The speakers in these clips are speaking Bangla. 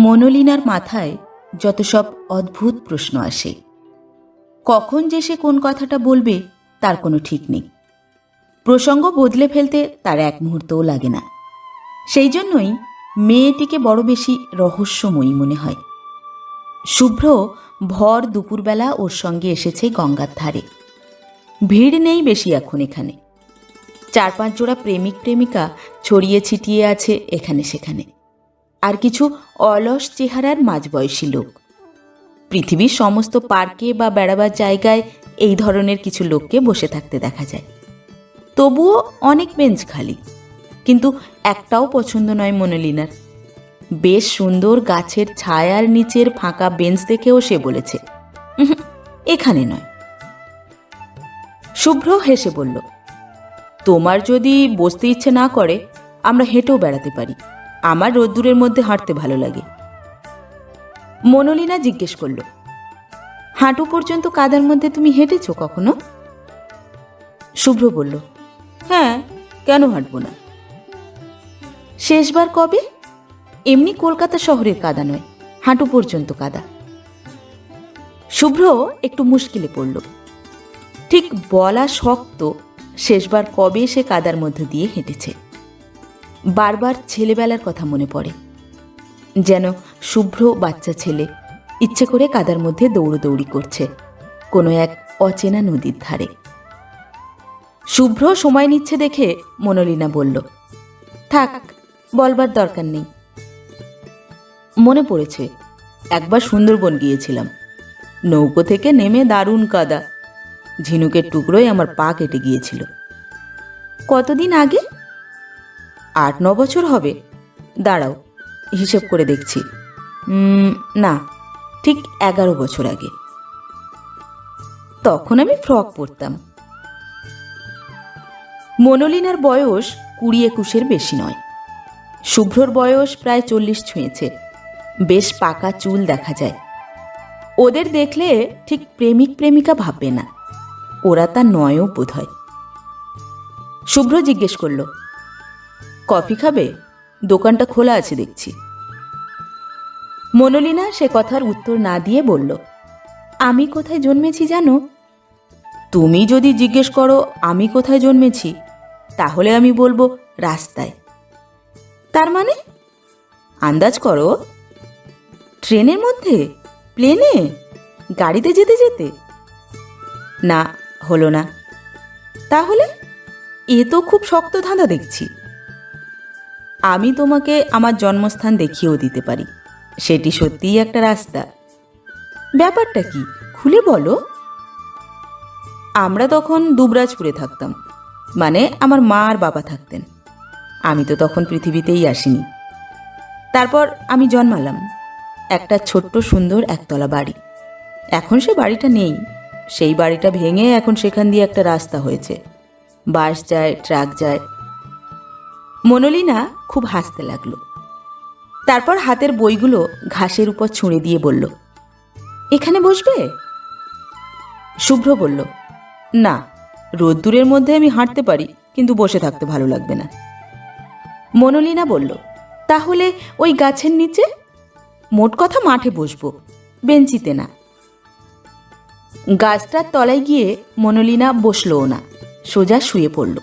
মনোলিনার মাথায় যত সব অদ্ভুত প্রশ্ন আসে। কখন যে সে কোন কথাটা বলবে, তার কোনো ঠিক নেই। প্রসঙ্গ বদলে ফেলতে তার এক মুহূর্তও লাগে না। সেই জন্যই মেয়েটিকে বড় বেশি রহস্যময়ী মনে হয়। শুভ্র ভর দুপুরবেলা ওর সঙ্গে এসেছে গঙ্গার ধারে। ভিড় নেই বেশি এখন এখানে। চার পাঁচ জোড়া প্রেমিক প্রেমিকা ছড়িয়ে ছিটিয়ে আছে এখানে সেখানে। আর কিছু অলস চেহারার মাঝবয়সী লোক। পৃথিবীর সমস্ত পার্কে বা বেড়াবার জায়গায় এই ধরনের কিছু লোককে বসে থাকতে দেখা যায়। তবুও অনেক বেঞ্চ খালি কিন্তু একটাও পছন্দ নয় মনোলিনার। বেশ সুন্দর গাছের ছায়ার নিচের ফাঁকা বেঞ্চ দেখেও সে বলেছে "উহুম, এখানে নয়। শুভ্র হেসে বলল তোমার যদি বসতে ইচ্ছে না করে আমরা হেঁটেও বেড়াতে পারি। আমার রোদ্দুরের মধ্যে হাঁটতে ভালো লাগে। মনোলিনা জিজ্ঞেস করল, হাঁটু পর্যন্ত কাদার মধ্যে তুমি হেঁটেছো কখনো? শুভ্র বলল হ্যাঁ কেন হাঁটবো না? শেষবার কবে? এমনি কলকাতা শহরের কাদা নয়, হাঁটু পর্যন্ত কাদা। শুভ্র একটু মুশকিলে পড়ল, ঠিক বলা শক্ত, শেষবার কবে সে কাদার মধ্যে দিয়ে হেঁটেছে? বারবার ছেলেবেলার কথা মনে পড়ে। যেন শুভ্র বাচ্চা ছেলে ইচ্ছে করে কাদার মধ্যে দৌড়দৌড়ি করছে কোনো এক অচেনা নদীর ধারে। শুভ্র সময় নিচ্ছে দেখে মনোলিনা বলল, থাক, বলবার দরকার নেই। মনে পড়েছে, একবার সুন্দরবন গিয়েছিলাম। নৌকো থেকে নেমে দারুণ কাদা, ঝিনুকের টুকরোয় আমার পা কেটে গিয়েছিল। কতদিন আগে? আট, ন বছর হবে। দাঁড়াও, হিসেব করে দেখছি। না, ঠিক এগারো বছর আগে। তখন আমি ফ্রক পরতাম। মনোলিনার বয়স কুড়ি একুশের বেশি নয়। শুভ্রর বয়স প্রায় চল্লিশ ছুঁয়েছে। বেশ পাকা চুল দেখা যায়। ওদের দেখলে ঠিক প্রেমিক প্রেমিকা ভাববে না। ওরা তা নয়ও বোধ হয় শুভ্র জিজ্ঞেস করল কফি খাবে? দোকানটা খোলা আছে দেখছি। মনোলিনা সে কথার উত্তর না দিয়ে বলল, আমি কোথায় জন্মেছি জানো? তুমি যদি জিজ্ঞেস করো, আমি কোথায় জন্মেছি, তাহলে আমি বলব রাস্তায়। তার মানে? আন্দাজ করো। ট্রেনের মধ্যে? প্লেনে? গাড়িতে যেতে যেতে? না, হলো না। তাহলে? এ তো খুব শক্ত ধাঁধা দেখছি। আমি তোমাকে আমার জন্মস্থান দেখিয়েও দিতে পারি। সেটি সত্যিই একটা রাস্তা। ব্যাপারটা কি? খুলে বলো। আমরা তখন দুবরাজপুরে থাকতাম। মানে আমার মা আর বাবা থাকতেন। আমি তো তখন পৃথিবীতেই আসিনি। তারপর আমি জন্মালাম। একটা ছোট্ট সুন্দর একতলা বাড়ি। এখন সে বাড়িটা নেই। সেই বাড়িটা ভেঙে এখন সেখান দিয়ে একটা রাস্তা হয়েছে। বাস যায়, ট্রাক যায়। মনোলিনা খুব হাসতে লাগল। তারপর হাতের বইগুলো ঘাসের উপর ছুঁড়ে দিয়ে বলল, এখানে বসবে? শুভ্র বলল, না, রোদ্দুরের মধ্যে আমি হাঁটতে পারি, কিন্তু বসে থাকতে ভালো লাগবে না। মনোলিনা বলল, তাহলে ওই গাছের নিচে? মোট কথা মাঠে বসবো, বেঞ্চিতে না। গাছটার তলায় গিয়ে মনোলিনা বসলও না, সোজা শুয়ে পড়ল।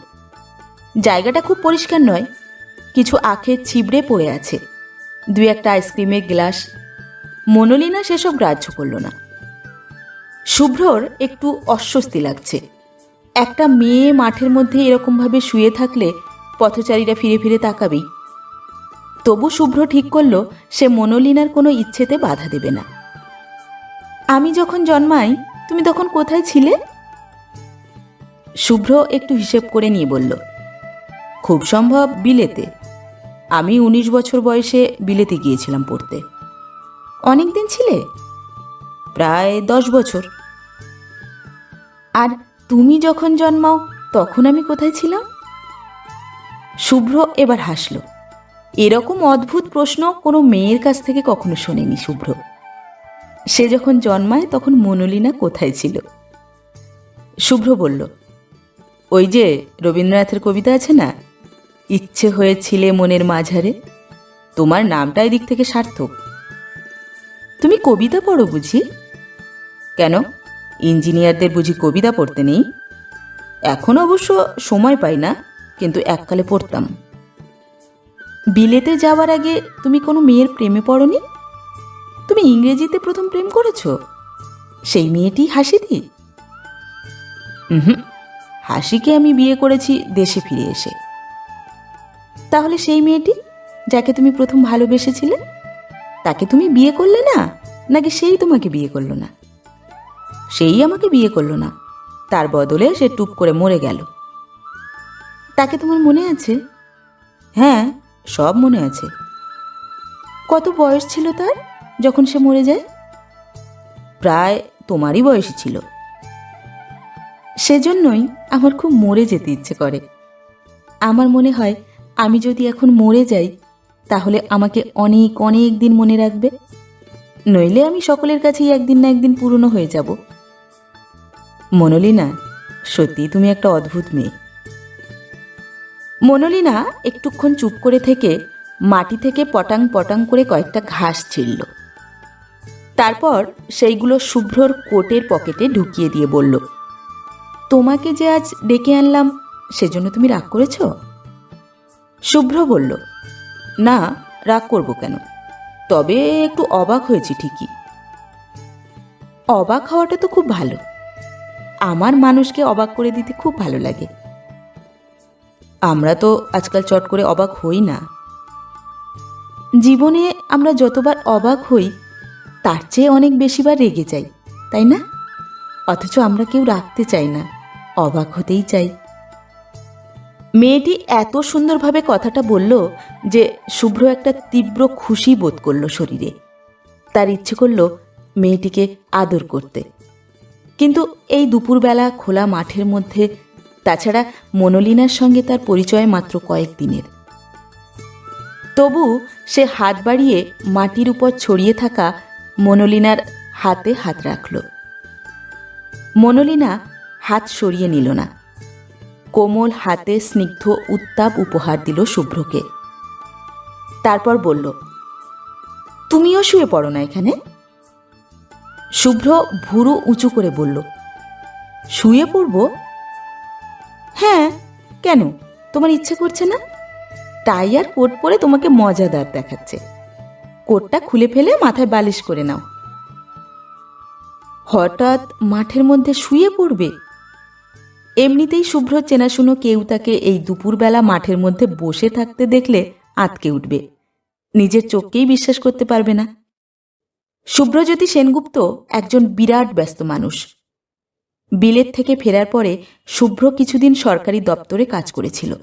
জায়গাটা খুব পরিষ্কার নয়। কিছু আখের ছিবড়ে পড়ে আছে। দুই একটা আইসক্রিমের গ্লাস। মনোলিনা সেসব গ্রাহ্য করল না। শুভ্রর একটু অস্বস্তি লাগছে। একটা মেয়ে মাঠের মধ্যে এরকমভাবে শুয়ে থাকলে পথচারীরা ফিরে ফিরে তাকাবেই। তবু শুভ্র ঠিক করল, সে মনোলিনার কোনো ইচ্ছেতে বাধা দেবে না। আমি যখন জন্মাই, তুমি তখন কোথায় ছিলে? শুভ্র একটু হিসেব করে নিয়ে বলল খুব সম্ভব বিলেতে। আমি উনিশ বছর বয়সে বিলেতে গিয়েছিলাম পড়তে। অনেক দিন ছিলে? প্রায় দশ বছর। আর তুমি যখন জন্মাও, তখন আমি কোথায় ছিলাম? শুভ্র এবার হাসল। এরকম অদ্ভুত প্রশ্ন কোনো মেয়ের কাছ থেকে কখনো শোনেনি শুভ্র। সে যখন জন্মায়, তখন মনোলিনা কোথায় ছিল? শুভ্র বলল, ওই যে রবীন্দ্রনাথের কবিতা আছে না ইচ্ছে হয়েছিলে মনের মাঝারে? তোমার নামটা এদিক থেকে সার্থক। তুমি কবিতা পড়ো বুঝি? কেন? ইঞ্জিনিয়ারদের বুঝি কবিতা পড়তে নেই? এখন অবশ্য সময় পাই না, কিন্তু এককালে পড়তাম। বিলেতে যাওয়ার আগে তুমি কোনো মেয়ের প্রেমে পড়নি? তুমি ইংরেজিতে প্রথম প্রেম করেছ? সেই মেয়েটি হাসিদি হুম হাসিকে আমি বিয়ে করেছি দেশে ফিরে এসে। তাহলে সেই মেয়েটি, যাকে তুমি প্রথম ভালোবেসেছিলে, তাকে তুমি বিয়ে করলে না? নাকি সেই তোমাকে বিয়ে করল না? সেই আমাকে বিয়ে করল না। তার বদলে সে টুপ করে মরে গেল। তাকে তোমার মনে আছে? হ্যাঁ সব মনে আছে। কত বয়স ছিল তার যখন সে মরে যায়? প্রায় তোমারই বয়সী ছিল। সেজন্যই আমার খুব মরে যেতে ইচ্ছে করে। আমার মনে হয় আমি যদি এখন মরে যাই, তাহলে আমাকে অনেক অনেক দিন মনে রাখবে। নইলে আমি সকলের কাছেই একদিন না একদিন পুরনো হয়ে যাব। মনোলিনা, সত্যি তুমি একটা অদ্ভুত মেয়ে। মনোলিনা একটুক্ষণ চুপ করে থেকে মাটি থেকে পটাং পটাং করে কয়েকটা ঘাস ছিঁড়ল। তারপর সেইগুলো শুভ্রর কোটের পকেটে ঢুকিয়ে দিয়ে বলল, তোমাকে যে আজ ডেকে আনলাম, সেজন্য তুমি রাগ করেছ? শুভ্র বলল, না, রাগ করব কেন? তবে একটু অবাক হয়েছি ঠিকই। অবাক হওয়াটা তো খুব ভালো। আমার মানুষকে অবাক করে দিতে খুব ভালো লাগে। আমরা তো আজকাল চট করে অবাক হই না। জীবনে আমরা যতবার অবাক হই, তার চেয়ে অনেক বেশিবার রেগে যাই, তাই না? অথচ আমরা কেউ রাখতে চাই না, অবাক হতেই চাই। মেয়েটি এত সুন্দরভাবে কথাটা বলল যে শুভ্র একটা তীব্র খুশি বোধ করল শরীরে। তার ইচ্ছে করল মেয়েটিকে আদর করতে। কিন্তু এই দুপুরবেলা খোলা মাঠের মধ্যে, তাছাড়া মনোলিনার সঙ্গে তার পরিচয় মাত্র কয়েক দিনের। তবু সে হাত বাড়িয়ে মাটির উপর ছড়িয়ে থাকা মনোলিনার হাতে হাত রাখল। মনোলিনা হাত সরিয়ে নিল না। কোমল হাতে স্নিগ্ধ উত্তাপ উপহার দিল শুভ্রকে। তারপর বলল, তুমিও শুয়ে পড়ো না এখানে? শুভ্র ভুরু উঁচু করে বলল, শুয়ে পড়ব? হ্যাঁ কেন? তোমার ইচ্ছে করছে না? টাই আর কোট পরে তোমাকে মজাদার দেখাচ্ছে। কোটটা খুলে ফেলে মাথায় বালিশ করে নাও। হঠাৎ মাঠের মধ্যে শুয়ে পড়বে? এমনিতেই শুভ্র চেনাশুনো কেউ তাকে এই দুপুরবেলা মাঠের মধ্যে বসে থাকতে দেখলে আতকে উঠবে। নিজের চোখকেই বিশ্বাস করতে পারবে না। শুভ্রজ্যোতি সেনগুপ্ত একজন বিরাট ব্যস্ত মানুষ। বিলেত থেকে ফেরার পরে শুভ্র কিছুদিন সরকারি দপ্তরে কাজ করেছিল।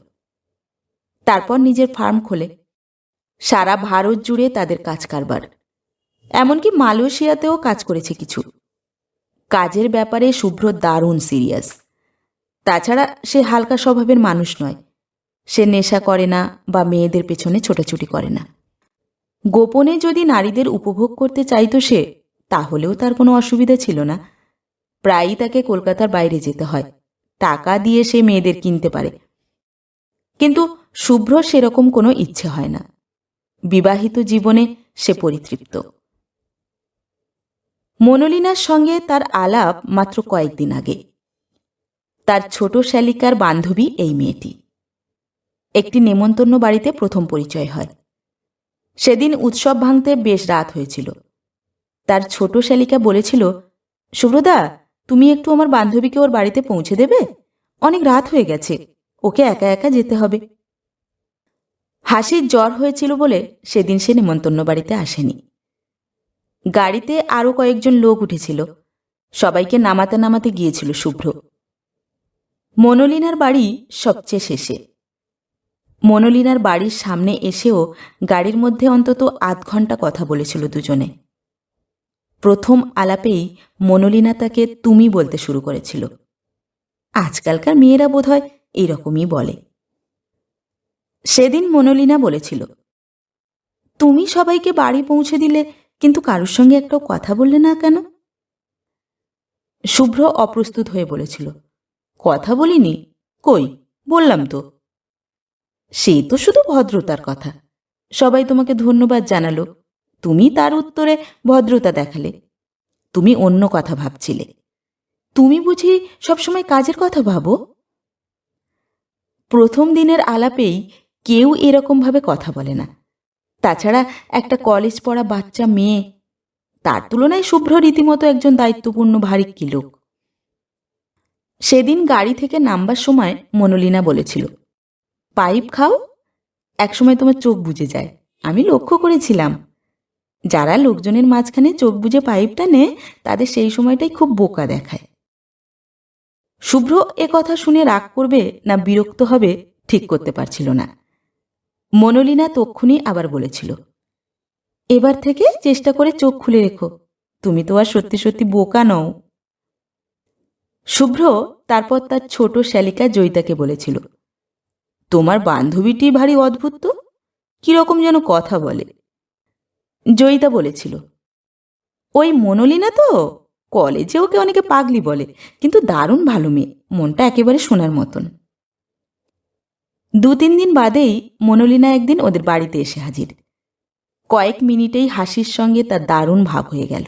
তারপর নিজের ফার্ম খোলে। সারা ভারত জুড়ে তাদের কাজ কারবার। এমনকি মালয়েশিয়াতেও কাজ করেছে কিছু। কাজের ব্যাপারে শুভ্র দারুণ সিরিয়াস। তাছাড়া সে হালকা স্বভাবের মানুষ নয়। সে নেশা করে না বা মেয়েদের পেছনে ছোটাছুটি করে না। গোপনে যদি নারীদের উপভোগ করতে চাইতো সে, তাহলেও তার কোনো অসুবিধা ছিল না। প্রায়ই তাকে কলকাতার বাইরে যেতে হয়। টাকা দিয়ে সে মেয়েদের কিনতে পারে। কিন্তু শুভ্র সেরকম কোনো ইচ্ছে হয় না। বিবাহিত জীবনে সে পরিতৃপ্ত। মনোলিনার সঙ্গে তার আলাপ মাত্র কয়েকদিন আগে। তার ছোট শ্যালিকার বান্ধবী এই মেয়েটি। একটি নেমন্তন্ন বাড়িতে প্রথম পরিচয় হয়। সেদিন উৎসব ভাঙতে বেশ রাত হয়েছিল। তার ছোট শ্যালিকা বলেছিল সুব্রদা তুমি একটু আমার বান্ধবীকে ওর বাড়িতে পৌঁছে দেবে? অনেক রাত হয়ে গেছে, ওকে একা একা যেতে হবে। হাসির জ্বর হয়েছিল বলে সেদিন সে নেমন্তন্ন বাড়িতে আসেনি। গাড়িতে আরও কয়েকজন লোক উঠেছিল। সবাইকে নামাতে নামাতে গিয়েছিল শুভ্র। মনোলিনার বাড়ি সবচেয়ে শেষে। মনোলিনার বাড়ির সামনে এসেও গাড়ির মধ্যে অন্তত আধ ঘণ্টা কথা বলেছিল দুজনে। প্রথম আলাপেই মনোলিনা তাকে তুমি বলতে শুরু করেছিল। আজকালকার মেয়েরা বোধহয় এরকমই বলে। সেদিন মনোলিনা বলেছিল, তুমি সবাইকে বাড়ি পৌঁছে দিলে কিন্তু কারোর সঙ্গে একটাও কথা বললে না কেন? শুভ্র অপ্রস্তুত হয়ে বলেছিল কথা বলিনি। কই? বললাম তো। সে তো শুধু ভদ্রতার কথা। সবাই তোমাকে ধন্যবাদ জানালো। তুমি তার উত্তরে ভদ্রতা দেখালে। তুমি অন্য কথা ভাবছিলে। তুমি বুঝি সবসময় কাজের কথা ভাবো? প্রথম দিনের আলাপেই কেউ এরকমভাবে কথা বলে না। তাছাড়া একটা কলেজ পড়া বাচ্চা মেয়ে, তার তুলনায় শুভ্র রীতিমতো একজন দায়িত্বপূর্ণ ভারিক্কি লোক। সেদিন গাড়ি থেকে নামবার সময় মনোলিনা বলেছিল, পাইপ খাও, একসময় তোমার চোখ বুজে যায়। আমি লক্ষ্য করেছিলাম, যারা লোকজনের মাঝখানে চোখ বুজে পাইপ টানে তাদের সেই সময়টাই খুব বোকা দেখায়। শুভ্র এ কথা শুনে রাগ করবে না বিরক্ত হবে ঠিক করতে পারছিল না। মনোলিনা তক্ষুনি আবার বলেছিল, এবার থেকে চেষ্টা করে চোখ খুলে রেখো। তুমি তো আর সত্যি সত্যি বোকা নও। শুভ্র তারপর তার ছোট শ্যালিকা জয়িতাকে বলেছিল, তোমার বান্ধবীটি ভারী অদ্ভুত তো? কীরকম যেন কথা বলে? জয়িতা বলেছিল, ওই মনোলিনা তো? কলেজে ওকে অনেকে পাগলি বলে, কিন্তু দারুণ ভালো মেয়ে, মনটা একেবারে শোনার মতন। দু তিন দিন বাদেই মনোলিনা একদিন ওদের বাড়িতে এসে হাজির। কয়েক মিনিটেই হাসির সঙ্গে তার দারুণ ভাব হয়ে গেল।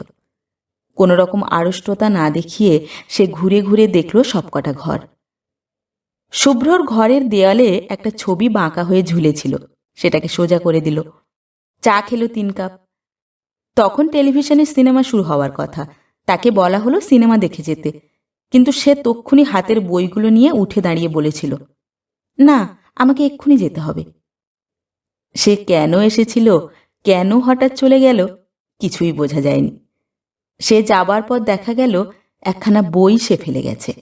কোনো রকম আড়ষ্টতা না দেখিয়ে সে ঘুরে ঘুরে দেখল সবকটা ঘর। শুভ্রর ঘরের দেয়ালে একটা ছবি বাঁকা হয়ে ঝুলেছিল। সেটাকে সোজা করে দিল। চা খেলো তিন কাপ। তখন টেলিভিশনে সিনেমা শুরু হওয়ার কথা। তাকে বলা হলো সিনেমা দেখে যেতে। কিন্তু সে তক্ষুনি হাতের বইগুলো নিয়ে উঠে দাঁড়িয়ে বলেছিল, না, আমাকে এক্ষুনি যেতে হবে। সে কেন এসেছিল, কেন হঠাৎ চলে গেল, কিছুই বোঝা যায়নি। সে যাবার পর দেখা গেল, একখানা বই সে ফেলে গেছে।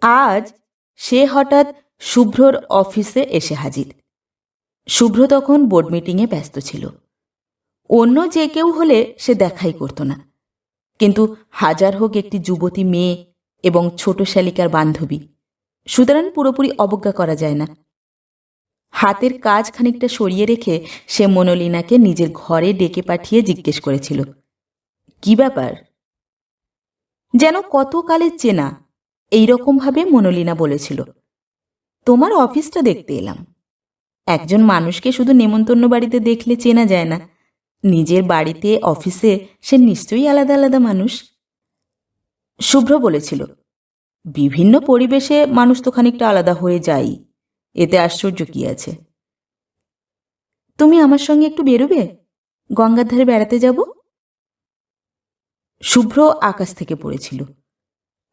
আজ সে হঠাৎ শুভ্রর অফিসে এসে হাজির। শুভ্র তখন বোর্ড মিটিংয়ে ব্যস্ত ছিল। অন্য যে কেউ হলে সে দেখাই করত না। কিন্তু হাজার হোক একটি যুবতী মেয়ে এবং ছোট শালিকার বান্ধবী, সুতরাং পুরোপুরি অবজ্ঞা করা যায় না। হাতের কাজ খানিকটা সরিয়ে রেখে সে মনোলিনাকে নিজের ঘরে ডেকে পাঠিয়ে জিজ্ঞেস করেছিল কি ব্যাপার? যেন কত কালের চেনা, এইরকমভাবে মনোলিনা বলেছিল। তোমার অফিসটা দেখতে এলাম। একজন মানুষকে শুধু নেমন্তন্ন বাড়িতে দেখলে চেনা যায় না। নিজের বাড়িতে, অফিসে সে নিশ্চয়ই আলাদা আলাদা মানুষ। শুভ্র বলেছিল, বিভিন্ন পরিবেশে মানুষ তো খানিকটা আলাদা হয়ে যায় এতে আশ্চর্য কি আছে? তুমি আমার সঙ্গে একটু বেরোবে? গঙ্গার ধারে বেড়াতে যাব? শুভ্র আকাশ থেকে পড়েছিল।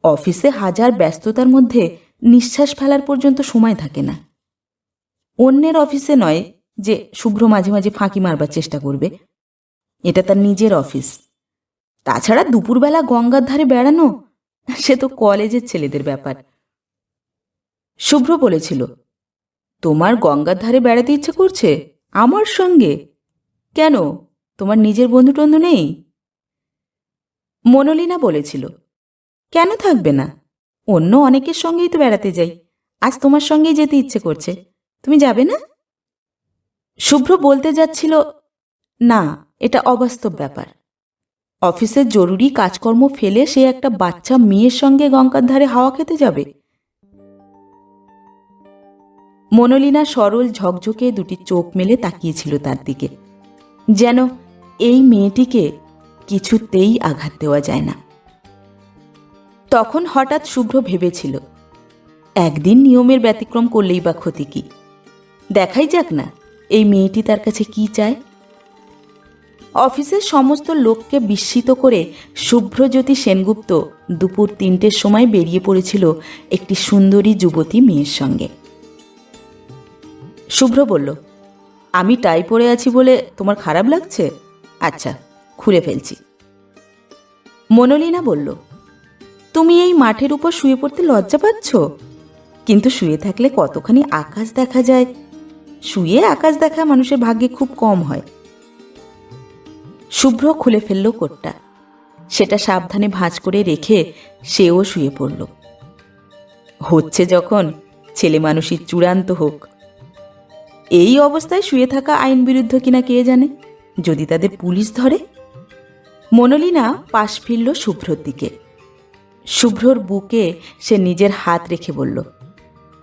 অফিসে হাজার ব্যস্ততার মধ্যে নিঃশ্বাস ফেলার পর্যন্ত সময় থাকে না। অন্যের অফিসে নয় যে শুভ্র মাঝে মাঝে ফাঁকি মারবার চেষ্টা করবে। এটা তার নিজের অফিস। তাছাড়া দুপুরবেলা গঙ্গার ধারে বেড়ানো, সে তো কলেজের ছেলেদের ব্যাপার। শুভ্র বলেছিল, তোমার গঙ্গার ধারে বেড়াতে ইচ্ছে করছে? আমার সঙ্গে? কেন? তোমার নিজের বন্ধু টন্ধু নেই? মনোলিনা বলেছিল, কেন থাকবে না? অন্য অনেকের সঙ্গেই তো বেড়াতে যাই। আজ তোমার সঙ্গেই যেতে ইচ্ছে করছে। তুমি যাবে না? শুভ্র বলতে যাচ্ছিল, না, এটা অবাস্তব ব্যাপার। অফিসের জরুরি কাজকর্ম ফেলে সে একটা বাচ্চা মেয়ের সঙ্গে গঙ্গার ধারে হাওয়া খেতে যাবে? মনোলিনা সরল ঝকঝকে দুটি চোখ মেলে তাকিয়েছিল তার দিকে। যেন এই মেয়েটিকে কিছুতেই আঘাত দেওয়া যায় না। তখন হঠাৎ শুভ্র ভেবেছিল, একদিন নিয়মের ব্যতিক্রম করলেই বা ক্ষতি কি? দেখাই যাক না, এই মেয়েটি তার কাছে কি চায়? অফিসের সমস্ত লোককে বিস্মিত করে শুভ্রজ্যোতি সেনগুপ্ত দুপুর তিনটের সময় বেরিয়ে পড়েছিল একটি সুন্দরী যুবতী মেয়ের সঙ্গে। শুভ্র বলল, আমি টাই পরে আছি বলে তোমার খারাপ লাগছে? আচ্ছা খুলে ফেলছি। মনোলিনা বলল, তুমি এই মাঠের উপর শুয়ে পড়তে লজ্জা পাচ্ছ? কিন্তু শুয়ে থাকলে কতখানি আকাশ দেখা যায়? শুয়ে আকাশ দেখা মানুষের ভাগ্যে খুব কম হয়। শুভ্র খুলে ফেলল কোটটা। সেটা সাবধানে ভাঁজ করে রেখে সেও শুয়ে পড়ল। হচ্ছে যখন ছেলে মানুষই চূড়ান্ত হোক। এই অবস্থায় শুয়ে থাকা আইন বিরুদ্ধ কিনা কে জানে? যদি তাদের পুলিশ ধরে মনোলিনা পাশ ফিরল শুভ্রর দিকে। শুভ্রর বুকে সে নিজের হাত রেখে বলল,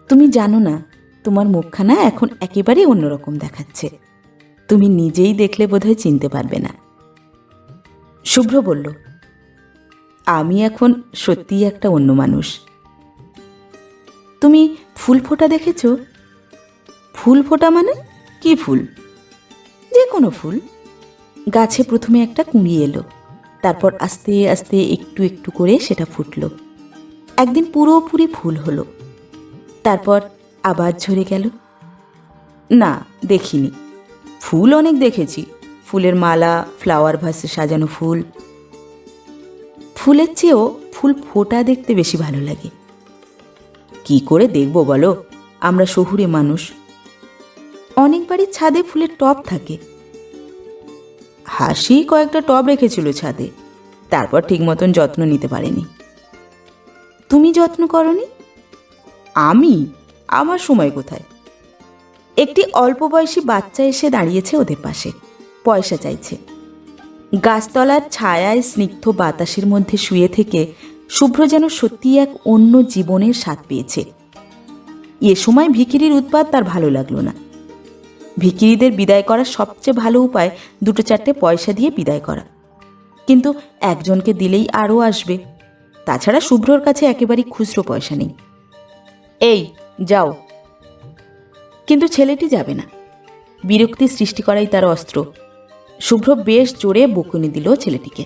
তুমি জানো না, তোমার মুখখানা এখন একেবারে অন্যরকম দেখাচ্ছে। তুমি নিজেই দেখলে বোধহয় চিনতে পারবে না। শুভ্র বলল, আমি এখন সত্যিই একটা অন্য মানুষ। তুমি ফুল ফোটা দেখেছ? ফুল ফোটা মানে কি ফুল? যে কোনো ফুল। গাছে প্রথমে একটা কুঁড়ি এলো। তারপর আস্তে আস্তে একটু একটু করে সেটা ফুটলো। একদিন পুরোপুরি ফুল হলো। তারপর আবার ঝরে গেল। না, দেখিনি। ফুল অনেক দেখেছি। ফুলের মালা ফ্লাওয়ার ভাসে সাজানো ফুল। ফুলের চেয়েও ফুল ফোটা দেখতে বেশি ভালো লাগে। কি করে দেখব বলো? আমরা শহুরে মানুষ। অনেক বাড়ির ছাদে ফুলের টব থাকে। হাসি কয়েকটা টব রেখেছিল ছাদে। তারপর ঠিক মতন যত্ন নিতে পারেনি। তুমি যত্ন করনি? আমি? আমার সময় কোথায়? একটি অল্প বয়সী বাচ্চা এসে দাঁড়িয়েছে ওদের পাশে। পয়সা চাইছে। গাছতলার ছায়ায় স্নিগ্ধ বাতাসের মধ্যে শুয়ে থেকে শুভ্র যেন সত্যি এক অন্য জীবনের স্বাদ পেয়েছে। এ সময় ভিখিরির উৎপাদ তার ভালো লাগল না। ভিখিরিদের বিদায় করার সবচেয়ে ভালো উপায় দুটো চারটে পয়সা দিয়ে বিদায় করা। কিন্তু একজনকে দিলেই আরও আসবে। তাছাড়া শুভ্রর কাছে একেবারেই খুচরো পয়সা নেই। এই, যাও। কিন্তু ছেলেটি যাবে না। বিরক্তি সৃষ্টি করাই তার অস্ত্র। শুভ্র বেশ জোরে বকুনি দিল ছেলেটিকে।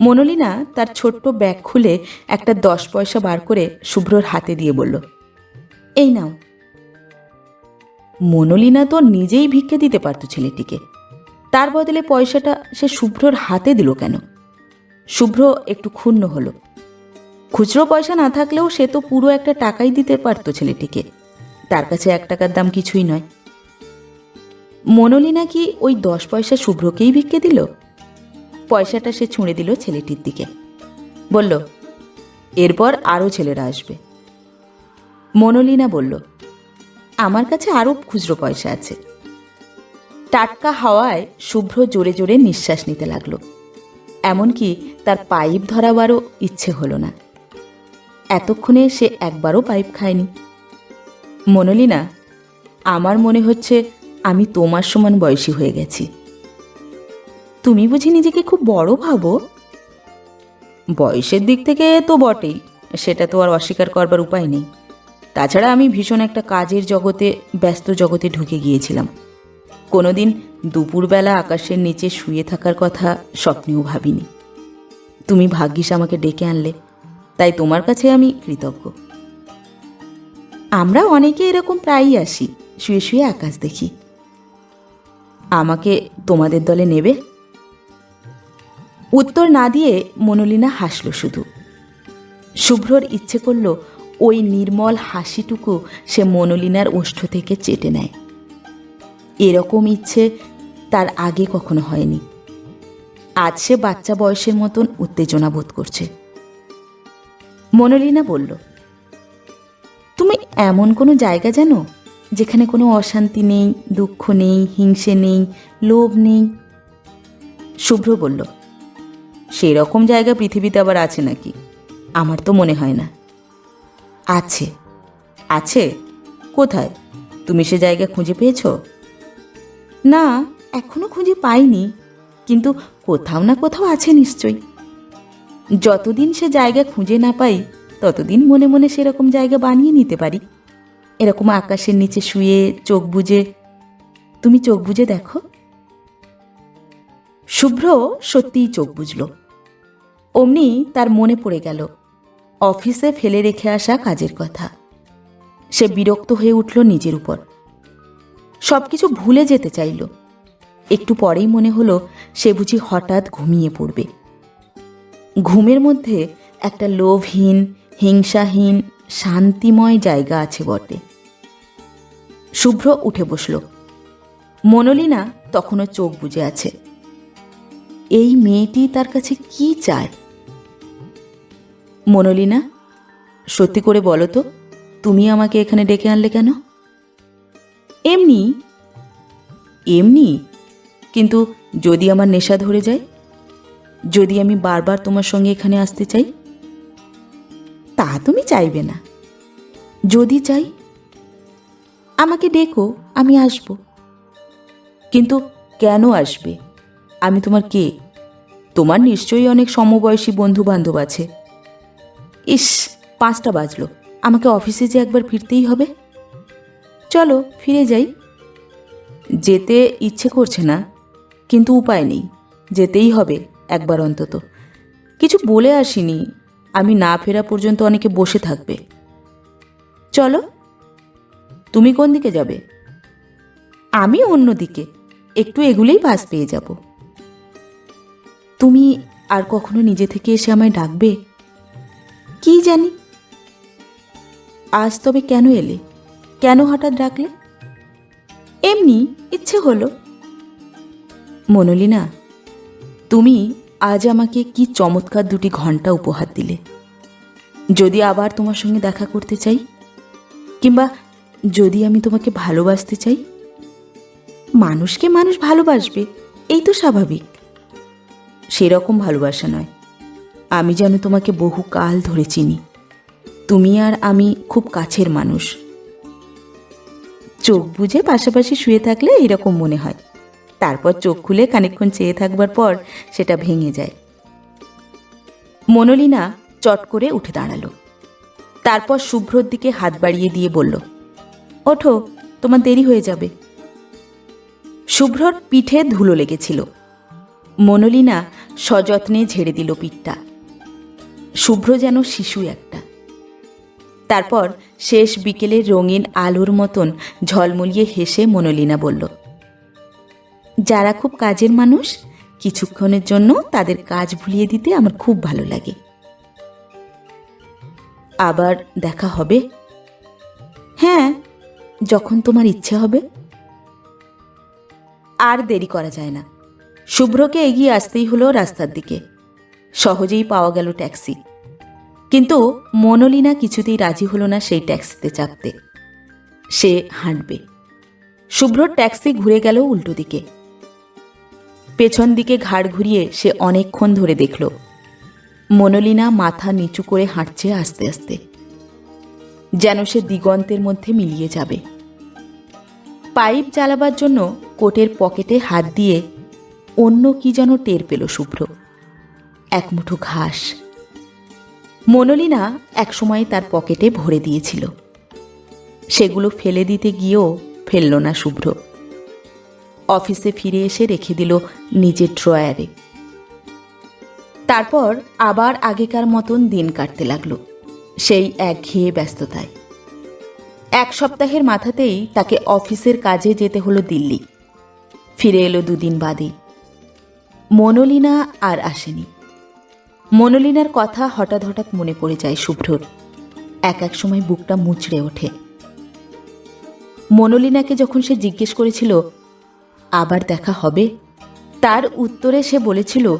মনোলিনা তার ছোট্ট ব্যাগ খুলে একটা দশ পয়সা বার করে শুভ্রর হাতে দিয়ে বলল, এই নাও। মনোলিনা তো নিজেই ভিক্ষে দিতে পারত ছেলেটিকে। তার বদলে পয়সাটা সে শুভ্রর হাতে দিল কেন? শুভ্র একটু ক্ষুণ্ণ হলো। খুচরো পয়সা না থাকলেও সে তো পুরো একটা টাকাই দিতে পারত ছেলেটিকে। তার কাছে এক টাকার দাম কিছুই নয়। মনোলিনা কি ওই দশ পয়সা শুভ্রকেই ভিক্ষে দিল? পয়সাটা সে ছুঁড়ে দিল ছেলেটির দিকে। বলল, এরপর আরও ছেলেরা আসবে। মনোলিনা বলল আমার কাছে আরও খুচরো পয়সা আছে। টাটকা হাওয়ায় শুভ্র জোরে জোরে নিঃশ্বাস নিতে লাগল। এমনকি তার পাইপ ধরাবারও ইচ্ছে হলো না। এতক্ষণে সে একবারও পাইপ খায়নি। মনোলিনা, আমার মনে হচ্ছে আমি তোমার সমান বয়সী হয়ে গেছি। তুমি বুঝি নিজেকে খুব বড় ভাবো? বয়সের দিক থেকে তো বটেই, সেটা তো আর অস্বীকার করবার উপায় নেই। তাছাড়া আমি ভীষণ একটা কাজের জগতে, ব্যস্ত জগতে ঢুকে গিয়েছিলাম। কোনোদিন দুপুরবেলা আকাশের নিচে শুয়ে থাকার কথা স্বপ্নেও ভাবিনি। তুমি ভাগ্যিস আমাকে ডেকে আনলে, তাই তোমার কাছে আমি কৃতজ্ঞ। আমরা অনেকে এরকম প্রায়ই আসি, শুয়ে শুয়ে আকাশ দেখি। আমাকে তোমাদের দলে নেবে? উত্তর না দিয়ে মনোলিনা হাসল শুধু। শুভ্রর ইচ্ছে করল ওই নির্মল হাসিটুকু সে মনোলিনার ওষ্ঠ থেকে চেটে নেয়। এরকম ইচ্ছে তার আগে কখনো হয়নি। আজ সে বাচ্চা বয়সের মতন উত্তেজনা বোধ করছে। মনোলিনা বলল, তুমি এমন কোনো জায়গা জানো যেখানে কোনো অশান্তি নেই, দুঃখ নেই, হিংসে নেই, লোভ নেই? শুভ্র বলল সেই রকম জায়গা পৃথিবীতে আবার আছে নাকি? আমার তো মনে হয় না। আছে। আছে? কোথায়? তুমি সে জায়গা খুঁজে পেয়েছ? না, এখনও খুঁজে পাইনি। কিন্তু কোথাও না কোথাও আছে নিশ্চয়ই। যতদিন সে জায়গা খুঁজে না পাই, ততদিন মনে মনে সেরকম জায়গা বানিয়ে নিতে পারি। এরকম আকাশের নিচে শুয়ে, চোখ বুজে। তুমি চোখ বুজে দেখো। শুভ্র সত্যিই চোখ বুঝল অমনি তার মনে পড়ে গেল অফিসে ফেলে রেখে আসা কাজের কথা। সে বিরক্ত হয়ে উঠল নিজের উপর। সব কিছু ভুলে যেতে চাইল। একটু পরেই মনে হলো সে বুঝি হঠাৎ ঘুমিয়ে পড়বে। ঘুমের মধ্যে একটা লোভহীন, হিংসাহীন, শান্তিময় জায়গা আছে বটে। শুভ্র উঠে বসল। মনোলিনা তখনও চোখ বুজে আছে। এই মেয়েটি তার কাছে কি চায়? মনোলিনা, সত্যি করে বলো তো, তুমি আমাকে এখানে ডেকে আনলে কেন? এমনি এমনি, কিন্তু যদি আমার নেশা ধরে যায়, যদি আমি বারবার তোমার সঙ্গে এখানে আসতে চাই, তা তুমি চাইবে না। যদি চাই, আমাকে ডেকো, আমি আসব। কিন্তু কেন আসবে? আমি তোমার কে? তোমার নিশ্চয়ই অনেক সমবয়সী বন্ধু বান্ধব আছে। ইস, পাঁচটা বাজলো। আমাকে অফিসে যে একবার ফিরতেই হবে। চলো, ফিরে যাই। যেতে ইচ্ছে করছে না, কিন্তু উপায় নেই। যেতেই হবে একবার অন্তত। কিছু বলে আসিনি, আমি না ফেরা পর্যন্ত অনেকে বসে থাকবে। চলো, তুমি কোন দিকে যাবে? আমি অন্য দিকে, একটু এগুলেই বাস পেয়ে যাব। তুমি আর কখনো নিজে থেকে এসে আমায় ডাকবে? কি জানি? আজ তবে কেন এলে? কেন হঠাৎ ডাকলে? এমনি ইচ্ছে হলো। মনলিনা, তুমি আজ আমাকে কি চমৎকার দুটি ঘণ্টা উপহার দিলে। যদি আবার তোমার সঙ্গে দেখা করতে চাই, কিংবা যদি আমি তোমাকে ভালোবাসতে চাই, মানুষকে মানুষ ভালোবাসবে, এই তো স্বাভাবিক। সেরকম ভালোবাসা নয়। আমি যেন তোমাকে বহু কাল ধরে চিনি। তুমি আর আমি খুব কাছের মানুষ। চোখ বুঝে পাশাপাশি শুয়ে থাকলে এরকম মনে হয়। তারপর চোখ খুলে খানিকক্ষণ চেয়ে থাকবার পর সেটা ভেঙে যায়। মনোলিনা চট করে উঠে দাঁড়াল। তারপর শুভ্রর দিকে হাত বাড়িয়ে দিয়ে বলল, ওঠো, তোমার দেরি হয়ে যাবে। শুভ্রর পিঠে ধুলো লেগেছিল। মনোলিনা সযত্নে ঝেড়ে দিল পিঠটা। শুভ্র যেন শিশু একটা। তারপর শেষ বিকেলে রঙিন আলোর মতন ঝলমলিয়ে হেসে মনোলিনা বলল, যারা খুব কাজের মানুষ, কিছুক্ষণের জন্য তাদের কাজ ভুলিয়ে দিতে আমার খুব ভালো লাগে। আবার দেখা হবে? হ্যাঁ যখন তোমার ইচ্ছে হবে। আর দেরি করা যায় না। শুভ্রকে এগিয়ে আসতেই হলো রাস্তার দিকে। সহজেই পাওয়া গেল ট্যাক্সি। কিন্তু মনোলিনা কিছুতেই রাজি হলো না সেই ট্যাক্সিতে চাপতে। সে হাঁটবে। শুভ্রর ট্যাক্সি ঘুরে গেল উল্টো দিকে। পেছন দিকে ঘাড় ঘুরিয়ে সে অনেকক্ষণ ধরে দেখল, মনোলিনা মাথা নিচু করে হাঁটছে আস্তে আস্তে। যেন সে দিগন্তের মধ্যে মিলিয়ে যাবে। পাইপ জ্বালাবার জন্য কোটের পকেটে হাত দিয়ে অন্য কি যেন টের পেল শুভ্র। এক মুঠো ঘাস। মনোলিনা একসময় তার পকেটে ভরে দিয়েছিল। সেগুলো ফেলে দিতে গিয়েও ফেলল না শুভ্র। অফিসে ফিরে এসে রেখে দিল নিজের ড্রয়ারে। তারপর আবার আগেকার মতন দিন কাটতে লাগল, সেই একঘেয়ে ব্যস্ততায়। এক সপ্তাহের মাথাতেই তাকে অফিসের কাজে যেতে হলো দিল্লি। ফিরে এলো দুদিন বাদেই মনোলিনা আর আসেনি। মনোলিনার কথা হঠাৎ হঠাৎ মনে পড়ে যায় শুভ্রর। এক এক সময় বুকটা মুচড়ে ওঠে। মনোলিনাকে যখন সে জিজ্ঞেস করেছিল, আবার দেখা হবে? তার উত্তরে সে বলেছিল,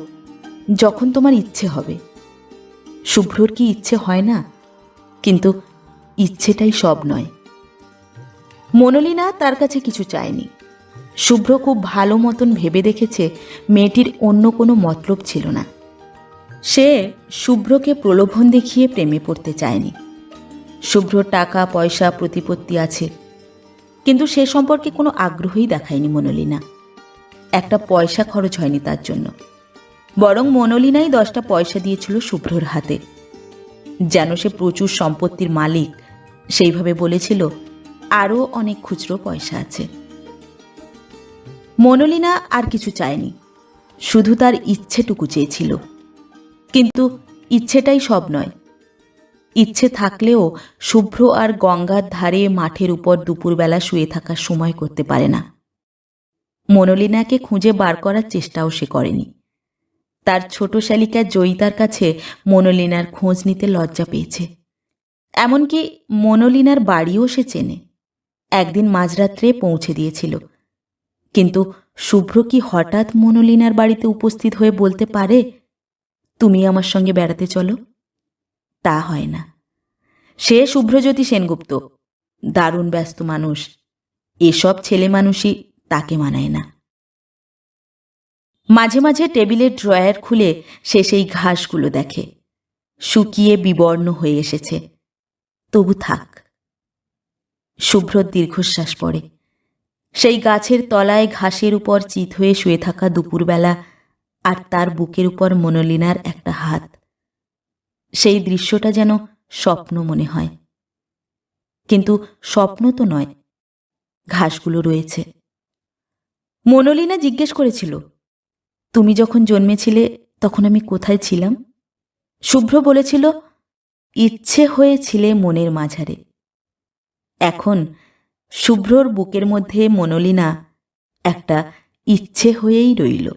যখন তোমার ইচ্ছে হবে। শুভ্রর কি ইচ্ছে হয় না? কিন্তু ইচ্ছেটাই সব নয়। মনোলিনা তার কাছে কিছু চায়নি। শুভ্র খুব ভালো মতন ভেবে দেখেছে মেয়েটির অন্য কোনো মতলব ছিল না। সে শুভ্রকে প্রলোভন দেখিয়ে প্রেমে পড়তে চায়নি। শুভ্রর টাকা, পয়সা, প্রতিপত্তি আছে, কিন্তু সে সম্পর্কে কোনো আগ্রহই দেখায়নি মনোলিনা। একটা পয়সা খরচ হয়নি তার জন্য। বরং মনোলিনাই দশটা পয়সা দিয়েছিল শুভ্রর হাতে। যেন সে প্রচুর সম্পত্তির মালিক, সেইভাবে বলেছিল, আরও অনেক খুচরো পয়সা আছে। মনোলিনা আর কিছু চায়নি, শুধু তার ইচ্ছেটুকু চেয়েছিল। কিন্তু ইচ্ছেটাই সব নয়। ইচ্ছে থাকলেও শুভ্র আর গঙ্গার ধারে মাঠের উপর দুপুরবেলা শুয়ে থাকার সময় করতে পারে না। মনোলিনাকে খুঁজে বার করার চেষ্টাও সে করেনি। তার ছোট শালিকা জয়িতার কাছে মনোলিনার খোঁজ নিতে লজ্জা পেয়েছে। এমনকি মনোলিনার বাড়িও সে চেনে। একদিন মাঝরাত্রে পৌঁছে দিয়েছিল। কিন্তু শুভ্র কি হঠাৎ মনোলিনার বাড়িতে উপস্থিত হয়ে বলতে পারে? তুমি আমার সঙ্গে বেড়াতে চলো। তা হয় না। সে শুভ্রজ্যোতি সেনগুপ্ত, দারুণ ব্যস্ত মানুষ। এসব ছেলে মানুষই তাকে মানায় না। মাঝে মাঝে টেবিলের ড্রয়ার খুলে সে সেই ঘাসগুলো দেখে। শুকিয়ে বিবর্ণ হয়ে এসেছে। তবু থাক। শুভ্রর দীর্ঘশ্বাস পড়ে। সেই গাছের তলায় ঘাসের উপর চিত হয়ে শুয়ে থাকা দুপুরবেলা আর তার বুকের উপর মনোলিনার একটা হাত। সেই দৃশ্যটা যেন স্বপ্ন মনে হয়। কিন্তু স্বপ্ন তো নয়, ঘাসগুলো রয়েছে। মনোলিনা জিজ্ঞেস করেছিল, তুমি যখন জন্মেছিলে, তখন আমি কোথায় ছিলাম? শুভ্র বলেছিল, ইচ্ছে হয়েছিলে মনের মাঝারে। এখন শুভ্রর বুকের মধ্যে মনোলিনা একটা ইচ্ছে হয়েই রইল।